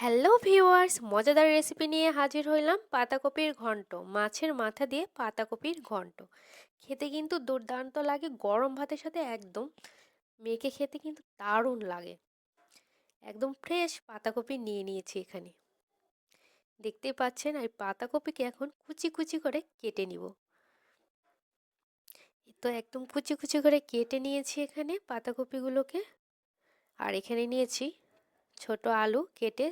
Hello viewers, মজাদার recipe নিয়ে হাজির হইলাম পাতাকপির ঘন্ট, মাছের মাথা দিয়ে পাতাকপির ঘন্ট। খেতে কিন্তু দুর্দান্ত লাগে, গরম ভাতের সাথে একদম। মেখে খেতে কিন্তু দারুণ লাগে। একদম ফ্রেশ পাতাকপি নিয়ে নিয়েছি এখানে। দেখতেই পাচ্ছেন এই পাতাকপিকে এখন কুচি কুচি করে কেটে নিব। তো একদম কুচি কুচি করে কেটে নিয়েছি এখানে পাতাকপিগুলোকে। আর এখানে নিয়েছি ছোট আলু কেটে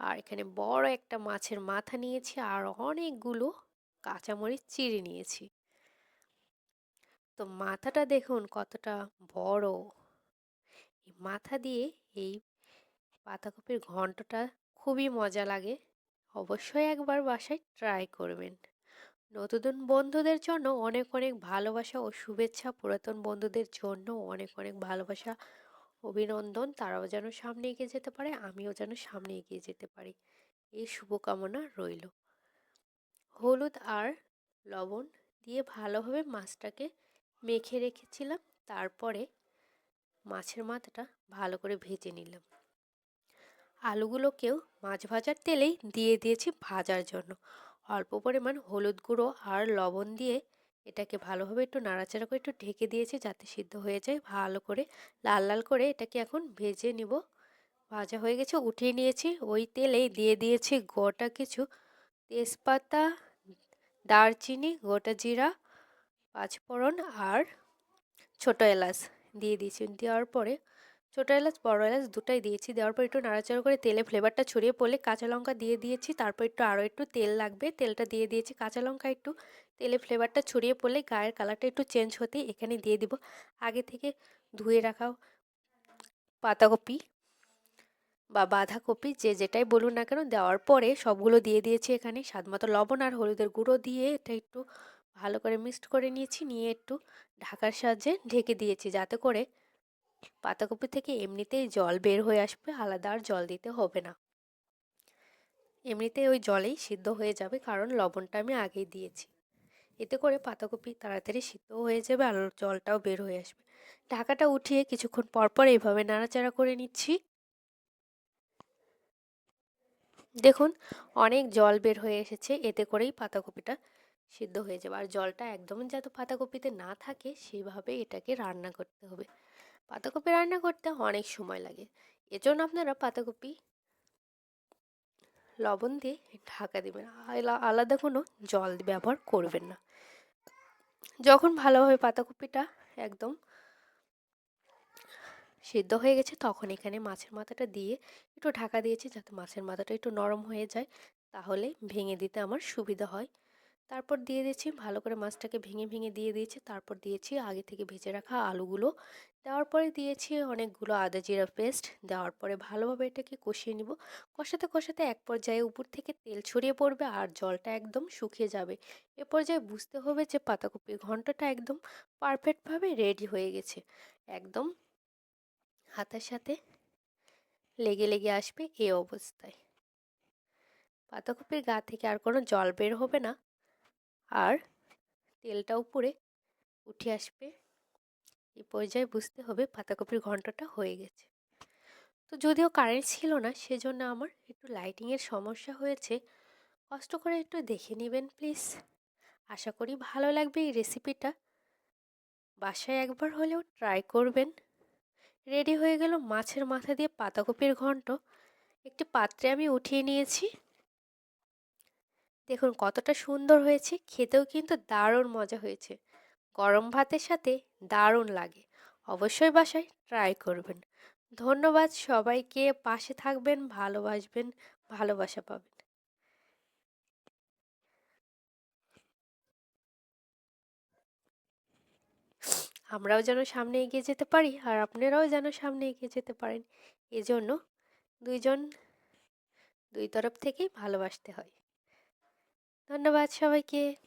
আর এখানে বড় একটা মাছের মাথা নিয়েছি আর অনেকগুলো কাঁচামরিচ চিড়ে নিয়েছি। তো মাথাটা দেখুন কতটা বড়। এই মাথা দিয়ে এই পাতাকপির ঘন্টটা খুবই মজা লাগে। অবশ্যই একবার বাসায় ট্রাই করবেন। নতুন বন্ধুদের জন্য অনেক অনেক ভালোবাসা ও শুভেচ্ছা পুরাতন বন্ধুদের জন্য অনেক অনেক ভালোবাসা অভিনন্দন, তারাও যেন সামনে এগিয়ে যেতে পারে, আমিও যেন সামনে এগিয়ে যেতে পারি। এই শুভকামনা রইল। হলুদ আর লবণ দিয়ে ভালোভাবে মাছটাকে মেখে রেখেছিলাম, তারপরে মাছের মাথাটা ভালো করে ভেজে নিলাম। আলুগুলোকেও মাছ ভাজার তেলেই দিয়ে দিয়েছি ভাজার জন্য। অল্প পরিমাণ হলুদ গুঁড়ো আর লবণ দিয়ে এটাকে ভালোভাবে একটু নাড়াচাড়া করে একটু ঢেকে দিয়েছি যাতে সিদ্ধ হয়ে যায়। ভালো করে লাল লাল করে এটাকে এখন ভেজে নিব। ভাজা হয়ে গেছে, উঠিয়ে নিয়েছি। ওই তেলেই দিয়ে দিয়েছি গোটা কিছু তেজপাতা, দারচিনি, গোটা জিরা, পাঁচফোড়ন আর ছোটো এলাচ দিয়ে দিয়েছি। দেওয়ার পরে ছোটো এলাচ, বড় এলাচ দুটাই দিয়েছি। দেওয়ার পর একটু নাড়াচাড়া করে তেলে ফ্লেভারটা ছড়িয়ে পড়লে কাঁচা লঙ্কা দিয়ে দিয়েছি। তারপর একটু আরও একটু তেল লাগবে, তেলটা দিয়ে দিয়েছি। কাঁচা লঙ্কা একটু তেলে ফ্লেভারটা ছড়িয়ে পড়লে গায়ের কালারটা একটু চেঞ্জ হতে এখানে দিয়ে দিব। আগে থেকে ধুয়ে রাখা পাতাকপি বা বাঁধাকপি, যে যেটাই বলুন না কেন, দেওয়ার পরে সবগুলো দিয়ে দিয়েছি এখানে। স্বাদ মতো লবণ আর হলুদের গুঁড়ো দিয়ে এটা একটু ভালো করে মিক্সড করে নিয়েছি। নিয়ে একটু ঢাকার সাহায্যে ঢেকে দিয়েছি যাতে করে পাতাকপি থেকে এমনিতেই জল বের হয়ে আসবে, আলাদা আর জল দিতে হবে না। এমনিতে ওই জলেই সিদ্ধ হয়ে যাবে, কারণ লবণটা আমি আগেই দিয়েছি। এতে করে পাতাকপি তাড়াতাড়ি সিদ্ধ হয়ে যাবে আর জলটাও বের হয়ে আসবে। ঢাকাটা উঠিয়ে কিছুক্ষণ পরপর এইভাবে নাড়াচাড়া করে নিচ্ছি। দেখুন, অনেক জল বের হয়ে এসেছে, এতে করেই পাতাকপিটা সিদ্ধ হয়ে যাবে। আর জলটা একদম যাতে পাতাকপিতে না থাকে, সেভাবে এটাকে রান্না করতে হবে। পাতাকপি রান্না করতে অনেক সময় লাগে। এজন্য আপনারা পাতাকপি লবণ দিয়ে ঢাকা দেবেন। আলাদা কোনো জল ব্যবহার করবেন না। যখন ভালোভাবে পাতাকপিটা একদম সিদ্ধ হয়ে গেছে, তখন এখানে মাছের মাথাটা দিয়ে একটু ঢাকা দিয়েছি যাতে মাছের মাথাটা একটু নরম হয়ে যায়। তাহলে ভেঙে দিতে আমার সুবিধা হয়। তারপর দিয়ে দিয়েছি, ভালো করে মাছটাকে ভেঙে ভেঙে দিয়ে দিয়েছি। তারপর দিয়েছি আগে থেকে ভেজে রাখা আলুগুলো। দেওয়ার পরে দিয়েছি অনেকগুলো আদা জিরা পেস্ট। দেওয়ার পরে ভালোভাবে এটাকে কষিয়ে নিব। কষাতে কষাতে এক পর্যায়ে উপর থেকে তেল ছড়িয়ে পড়বে আর জলটা একদম শুকিয়ে যাবে। এ পর্যায়ে বুঝতে হবে যে পাতাকপির ঘন্টাটা একদম পারফেক্টভাবে রেডি হয়ে গেছে। একদম হাতের সাথে লেগে লেগে আসবে এই অবস্থায়। পাতাকপির গা থেকে আর কোনো জল বের হবে না। আর তেলটা উপরে উঠে আসবে। এই পর্যায়ে বুঝতে হবে পাতাকপির ঘন্টাটা হয়ে গেছে। তো যদিও কারেন্ট ছিল না, সেজন্য আমার একটু লাইটিংয়ের সমস্যা হয়েছে। কষ্ট করে একটু দেখে নেবেন প্লিজ আশা করি ভালো লাগবে এই রেসিপিটা বাসায় একবার হলেও ট্রাই করবেন। রেডি হয়ে গেল মাছের মাথা দিয়ে পাতাকপির ঘন্ট। একটি পাত্রে আমি উঠিয়ে নিয়েছি। দেখুন, কতটা সুন্দর হয়েছে, খেতেও কিন্তু দারুণ মজা হয়েছে। গরম ভাতের সাথে দারুণ লাগে। অবশ্যই বাসায় ট্রাই করবেন। ধন্যবাদ সবাইকে, পাশে থাকবেন, ভালোবাসবেন, ভালোবাসা পাবেন। আমরাও যেন সামনে এগিয়ে যেতে পারি, আর আপনারাও যেন সামনে এগিয়ে যেতে পারেন। এজন্য দুইজন, দুই তরফ থেকেই ভালোবাসতে হয়। ধন্যবাদ সবাইকে।